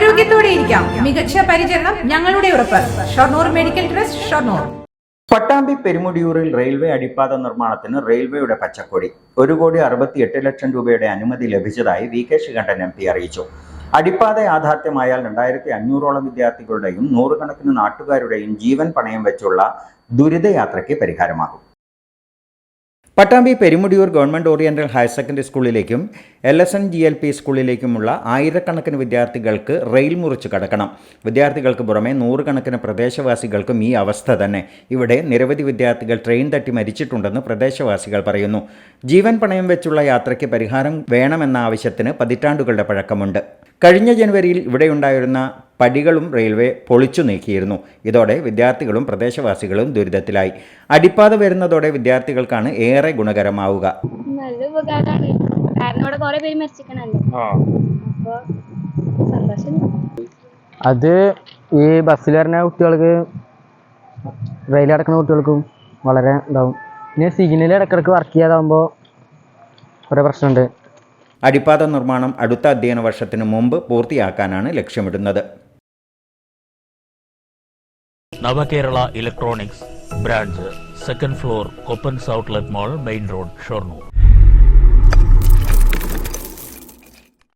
ആരോഗ്യത്തോടെ ഇരിക്കാം. മികച്ച പരിചരണം ഞങ്ങളുടെ ഉറപ്പ്. Shoranur medical trust Shoranur. Pattambi പെരുമുടിയൂരിൽ റെയിൽവേ അടിപ്പാത നിർമ്മാണത്തിന് റെയിൽവേയുടെ പച്ചക്കൊടി. ഒരു കോടി അറുപത്തിയെട്ട് ലക്ഷം രൂപയുടെ അനുമതി ലഭിച്ചതായി V K Sreekandan M P അറിയിച്ചു. അടിപ്പാത യാഥാർത്ഥ്യമായാൽ രണ്ടായിരത്തി അഞ്ഞൂറോളം വിദ്യാർത്ഥികളുടെയും നൂറുകണക്കിന് നാട്ടുകാരുടെയും ജീവൻ പണയം വെച്ചുള്ള ദുരിതയാത്രയ്ക്ക് പരിഹാരമാകും. Pattambi Perumudiyoor government oriental higher secondary സ്കൂളിലേക്കും L S N G L P സ്കൂളിലേക്കുമുള്ള ആയിരക്കണക്കിന് വിദ്യാർത്ഥികൾക്ക് റെയിൽ മുറിച്ച് കടക്കണം. വിദ്യാർത്ഥികൾക്ക് പുറമെ നൂറുകണക്കിന് പ്രദേശവാസികൾക്കും ഈ അവസ്ഥ തന്നെ. ഇവിടെ നിരവധി വിദ്യാർത്ഥികൾ ട്രെയിൻ തട്ടി മരിച്ചിട്ടുണ്ടെന്ന് പ്രദേശവാസികൾ പറയുന്നു. ജീവൻ പണയം വെച്ചുള്ള യാത്രയ്ക്ക് പരിഹാരം വേണമെന്ന ആവശ്യത്തിന് പതിറ്റാണ്ടുകളുടെ പഴക്കമുണ്ട്. കഴിഞ്ഞ ജനുവരിയിൽ ഇവിടെയുണ്ടായിരുന്ന പടികളും റെയിൽവേ പൊളിച്ചു നീക്കിയിരുന്നു. ഇതോടെ വിദ്യാർത്ഥികളും പ്രദേശവാസികളും ദുരിതത്തിലായി. അടിപ്പാത വരുന്നതോടെ വിദ്യാർത്ഥികൾക്കാണ് ഏറെ ഗുണകരമാവുക. നല്ല ഉപകാരമാണ് കാരണം ഇവിടെ കുറെ പേര് മരിച്ചിരിക്കണല്ലോ? അപ്പോൾ സന്തോഷം. അത് ഈ ബസ്സിൽ വരുന്ന കുട്ടികൾക്ക് റെയിൽ അടക്കുന്ന കുട്ടികൾക്കും വളരെ ഇതാവും. പിന്നെ സിഗ്നൽ ഇടക്കിടക്ക് വർക്ക് ചെയ്യാതാകുമ്പോൾ കുറേ പ്രശ്നമുണ്ട്. അടിപ്പാത നിർമ്മാണം അടുത്ത അധ്യയന വർഷത്തിന് മുമ്പ് പൂർത്തിയാക്കാനാണ് ലക്ഷ്യമിടുന്നത്. Navakerala electronics branch second floor Koppans outlet mall main road Shoranur.